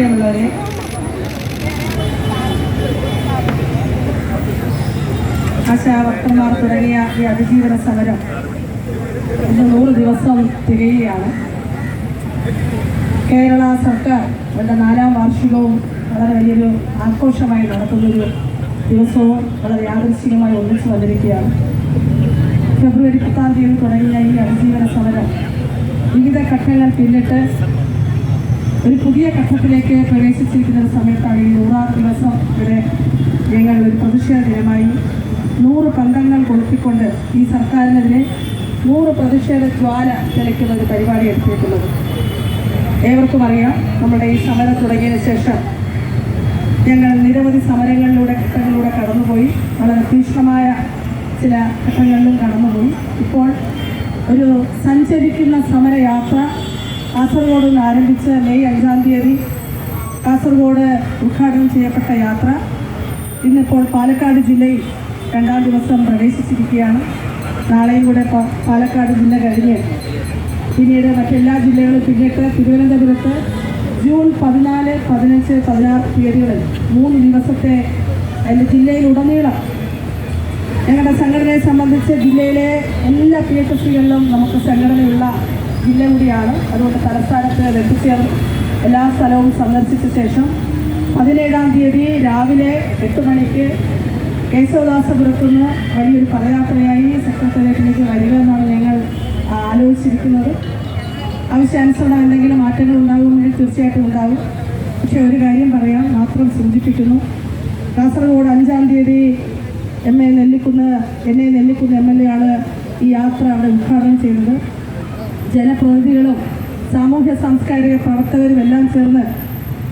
പ്രിയമുള്ളവരെ തുടങ്ങിയ ഈ അതിജീവന സമരം ഇന്ന് നൂറ് ദിവസം തികയുകയാണ്. കേരള സർക്കാർ അവരുടെ നാലാം വാർഷികവും വളരെ വലിയൊരു ആഘോഷമായി നടത്തുന്നൊരു ദിവസവും വളരെ യാദൃശ്ചികമായി ഒന്നിച്ചു വന്നിരിക്കുകയാണ്. ഫെബ്രുവരി പത്താം തീയതി തുടങ്ങിയ ഈ അതിജീവന സമരം വിവിധ ഘട്ടങ്ങൾ പിന്നിട്ട് ഒരു പുതിയ ഘട്ടത്തിലേക്ക് പ്രവേശിച്ചിരിക്കുന്ന സമയത്താണ് ഈ നൂറാം ദിവസം ഇവിടെ ഞങ്ങൾ ഒരു പ്രതിഷേധ ദിനമായി നൂറ് പന്തങ്ങൾ കൊളുത്തിക്കൊണ്ട് ഈ സർക്കാരിനെതിരെ നൂറ് പ്രതിഷേധ ജ്വാല തെളിക്കുന്ന ഒരു പരിപാടി എടുത്തിരിക്കുന്നത്. ഏവർക്കും അറിയാം നമ്മുടെ ഈ സമരം തുടങ്ങിയതിന് ശേഷം ഞങ്ങൾ നിരവധി സമരങ്ങളിലൂടെ ഘട്ടങ്ങളിലൂടെ കടന്നുപോയി. വളരെ തീക്ഷ്ണമായ ചില ഘട്ടങ്ങളിലും കടന്നുപോയി. ഇപ്പോൾ ഒരു സഞ്ചരിക്കുന്ന സമരയാത്ര കാസർഗോഡ് നിന്ന് ആരംഭിച്ച് മെയ് അഞ്ചാം തീയതി കാസർഗോഡ് ഉദ്ഘാടനം ചെയ്യപ്പെട്ട യാത്ര. ഇന്നിപ്പോൾ പാലക്കാട് ജില്ലയിൽ രണ്ടാം ദിവസം പ്രവേശിച്ചിരിക്കുകയാണ്. നാളെയും കൂടെ പാലക്കാട് ജില്ല കഴിഞ്ഞ്. പിന്നീട് മറ്റെല്ലാ ജില്ലകളും പിന്നിട്ട് തിരുവനന്തപുരത്ത് ജൂൺ പതിനാല് പതിനഞ്ച് പതിനാറ് തീയതികളിൽ മൂന്ന് ദിവസത്തെ അതിന്റെ ജില്ലയിലുടനീളം ഞങ്ങളുടെ സംഘടനയെ സംബന്ധിച്ച് ജില്ലയിലെ എല്ലാ പി എച്ച് സികളിലും നമുക്ക് സംഘടനയുള്ള ജില്ല കൂടിയാണ്. അതുകൊണ്ട് തലസ്ഥാനത്ത് എത്തിച്ചേർന്ന്. എല്ലാ സ്ഥലവും സന്ദർശിച്ച ശേഷം പതിനേഴാം തീയതി രാവിലെ എട്ട് മണിക്ക് കേശവദാസപുരത്തു നിന്ന് വലിയൊരു പദയാത്രയായി സെക്രട്ടേറിയറ്റിലേക്ക് വരിക എന്നാണ് ഞങ്ങൾ ആലോചിച്ചിരിക്കുന്നത്. ആവശ്യാനുസരണം എന്തെങ്കിലും മാറ്റങ്ങൾ ഉണ്ടാകുമെങ്കിൽ തീർച്ചയായിട്ടും ഉണ്ടാകും. പക്ഷേ ഒരു കാര്യം പറയാം മാത്രം സൂചിപ്പിക്കുന്നു. കാസർഗോഡ് അഞ്ചാം തീയതി M A Nellikunnu N A Nellikunnu M L A ആണ് ഈ യാത്ര അവിടെ ഉദ്ഘാടനം ചെയ്തത്. ജനപ്രതിനിധികളും സാമൂഹ്യ സാംസ്കാരിക പ്രവർത്തകരും എല്ലാം ചേർന്ന്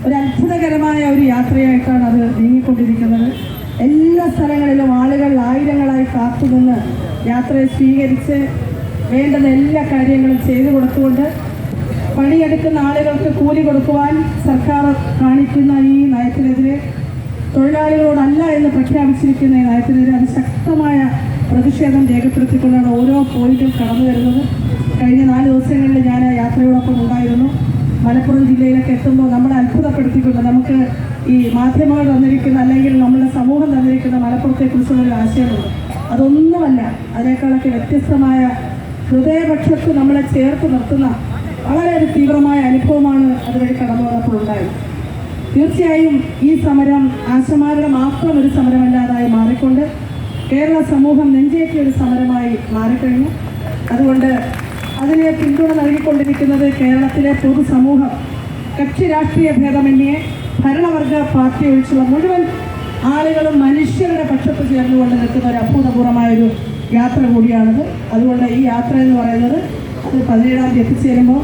ഒരു അത്ഭുതകരമായ ഒരു യാത്രയായിട്ടാണ് അത് നീങ്ങിക്കൊണ്ടിരിക്കുന്നത്. എല്ലാ സ്ഥലങ്ങളിലും ആളുകൾ ആയിരങ്ങളായി കാത്തുനിന്ന് യാത്രയെ സ്വീകരിച്ച് വേണ്ടുന്ന എല്ലാ കാര്യങ്ങളും ചെയ്തു കൊടുത്തുകൊണ്ട് പണിയെടുക്കുന്ന ആളുകൾക്ക് കൂലി കൊടുക്കുവാൻ സർക്കാർ കാണിക്കുന്ന ഈ നയത്തിനെതിരെ തൊഴിലാളികളോടല്ല എന്ന് പ്രഖ്യാപിച്ചിരിക്കുന്ന ഈ നയത്തിനെതിരെ അതിശക്തമായ പ്രതിഷേധം രേഖപ്പെടുത്തിക്കൊണ്ടാണ് ഓരോ പോയിന്റും കടന്നു വരുന്നത് കഴിഞ്ഞ നാല് ദിവസങ്ങളിൽ ഞാൻ യാത്രയോടൊപ്പം ഉണ്ടായിരുന്നു. മലപ്പുറം ജില്ലയിലൊക്കെ എത്തുമ്പോൾ നമ്മളെ അത്ഭുതപ്പെടുത്തിക്കൊണ്ട് നമുക്ക് ഈ മാധ്യമങ്ങൾ തന്നിരിക്കുന്ന അല്ലെങ്കിൽ നമ്മുടെ സമൂഹം തന്നിരിക്കുന്ന മലപ്പുറത്തെക്കുറിച്ചുള്ള ആശയമുണ്ട്. അതൊന്നുമല്ല അതിനേക്കാളൊക്കെ വ്യത്യസ്തമായ ഹൃദയപക്ഷത്ത് നമ്മളെ ചേർത്ത് നിർത്തുന്ന വളരെ ഒരു തീവ്രമായ അനുഭവമാണ് അതുവഴി കടന്നു വന്നപ്പോൾ ഉണ്ടായത്. തീർച്ചയായും ഈ സമരം ആശമാരുടെ മാത്രം ഒരു സമരമല്ലാതായി മാറിക്കൊണ്ട് കേരള സമൂഹം നെഞ്ചേറ്റിയ ഒരു സമരമായി മാറിക്കഴിഞ്ഞു. അതുകൊണ്ട് അതിനെ പിന്തുണ നൽകിക്കൊണ്ടിരിക്കുന്നത് കേരളത്തിലെ പൊതുസമൂഹം. കക്ഷി രാഷ്ട്രീയ ഭേദമന്യേ ഭരണവർഗ പാർട്ടി ഒഴിച്ചുള്ള മുഴുവൻ ആളുകളും മനുഷ്യരുടെ പക്ഷത്ത് ചേർന്നുകൊണ്ട് നിൽക്കുന്ന ഒരു അഭൂതപൂർവമായ ഒരു യാത്ര കൂടിയാണത്. അതുകൊണ്ട് ഈ യാത്ര എന്ന് പറയുന്നത് അത് പതിനേഴാം തീയതി എത്തിച്ചേരുമ്പോൾ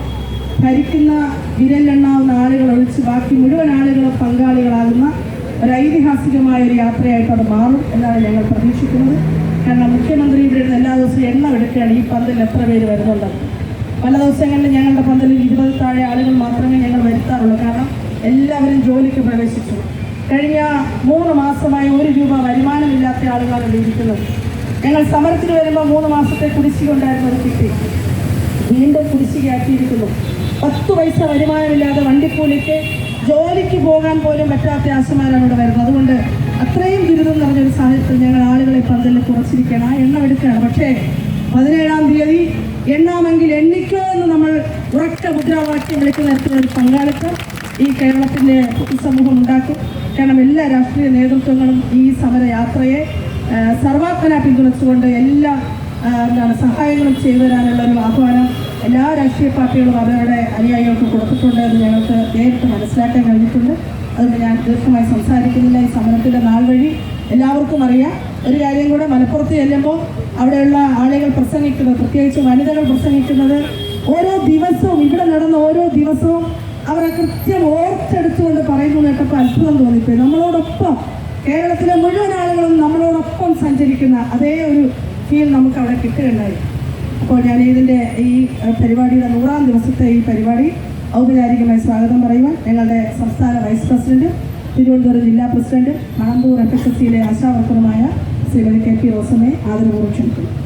ഭരിക്കുന്ന വിരലെണ്ണാവുന്ന ആളുകൾ ഒഴിച്ച് ബാക്കി മുഴുവൻ ആളുകളും പങ്കാളികളാകുന്ന ഒരു ഐതിഹാസികമായ ഒരു യാത്രയായിട്ട് അത് മാറും എന്നാണ് ഞങ്ങൾ പ്രതീക്ഷിക്കുന്നത്. കാരണം മുഖ്യമന്ത്രി ഇവിടെ എല്ലാ ദിവസവും എണ്ണം എടുക്കുകയാണ് ഈ പന്തിൽ എത്ര പേര് വരുന്നുണ്ട്? പല ദിവസങ്ങളിൽ ഞങ്ങളുടെ പന്തലിൽ ഇരുപത് താഴെ ആളുകൾ മാത്രമേ ഞങ്ങൾ വരുത്താറുള്ളൂ. കാരണം എല്ലാവരും ജോലിക്ക് പ്രവേശിച്ചു. കഴിഞ്ഞ മൂന്ന് മാസമായി ഒരു രൂപ വരുമാനമില്ലാത്ത ആളുകളാണ് ഇരിക്കുന്നത്. ഞങ്ങൾ സമരത്തിന് വരുമ്പോൾ മൂന്ന് മാസത്തെ കുടിശ്ശിക ഉണ്ടായിരുന്നത് കിട്ടി. വീണ്ടും കുടിശ്ശികയാക്കിയിരിക്കുന്നു. പത്ത് പൈസ വരുമാനമില്ലാതെ വണ്ടിക്കൂലിക്ക് ജോലിക്ക് പോകാൻ പോലും പറ്റാത്ത ആശമാരാണ് ഇവിടെ വരുന്നത്. അതുകൊണ്ട് അത്രയും ആളുകളെ കുറച്ചിരിക്കണം എണ്ണം എടുക്കുകയാണ് പക്ഷേ പതിനേഴാം തീയതി എണ്ണാമെങ്കിൽ എണ്ണിക്കോ എന്ന് നമ്മൾ ഉറക്ക മുദ്രാവാക്യം വിളിക്കുന്ന തരത്തിലൊരു പങ്കാളിത്തം ഈ കേരളത്തിന്റെ പൊതുസമൂഹം ഉണ്ടാക്കും. കാരണം എല്ലാ രാഷ്ട്രീയ നേതൃത്വങ്ങളും ഈ സമരയാത്രയെ സർവാത്മന പിന്തുണച്ചുകൊണ്ട് എല്ലാ എന്താണ് സഹായങ്ങളും ചെയ്തു തരാനുള്ള ഒരു ആഹ്വാനം എല്ലാ രാഷ്ട്രീയ പാർട്ടികളും അവരുടെ അനുയായികൾക്ക് കൊടുത്തിട്ടുണ്ട് എന്ന് ഞങ്ങൾക്ക് നേരിട്ട് മനസ്സിലാക്കാൻ കഴിഞ്ഞിട്ടുണ്ട്. അതുകൊണ്ട് ഞാൻ ദീർഘമായി സംസാരിക്കുന്നില്ല ഈ സമരത്തിന്റെ നാൾ വഴി. എല്ലാവർക്കും അറിയാം. ഒരു കാര്യം കൂടെ മലപ്പുറത്ത് ചെല്ലുമ്പോൾ അവിടെയുള്ള ആളുകൾ പ്രസംഗിക്കുന്നത് പ്രത്യേകിച്ച് വനിതകൾ പ്രസംഗിക്കുന്നത് ഓരോ ദിവസവും ഇവിടെ നടന്ന ഓരോ ദിവസവും അവരെ കൃത്യം ഓർത്തെടുത്തുകൊണ്ട് പറയുന്നു കേട്ടപ്പോൾ അത്ഭുതം തോന്നിപ്പോയി. നമ്മളോടൊപ്പം കേരളത്തിലെ മുഴുവൻ ആളുകളും നമ്മളോടൊപ്പം സഞ്ചരിക്കുന്ന അതേ ഒരു ഫീൽ നമുക്ക് അവിടെ കിട്ടുകയുണ്ടായി. അപ്പോൾ ഞാൻ ഇതിന്റെ ഈ പരിപാടിയുടെ നൂറാം ദിവസത്തെ ഈ പരിപാടി ഔപചാരികമായി സ്വാഗതം പറയുവാൻ ഞങ്ങളുടെ സംസ്ഥാന വൈസ് പ്രസിഡന്റ് തിരുവനന്തപുരം ജില്ലാ president Manamboor F S S സിയിലെ ആശാവർക്കറുമായ ശ്രീമതി കെ പി റോസമ്മയെ ആദരപൂർവം ക്ഷണിക്കുന്നു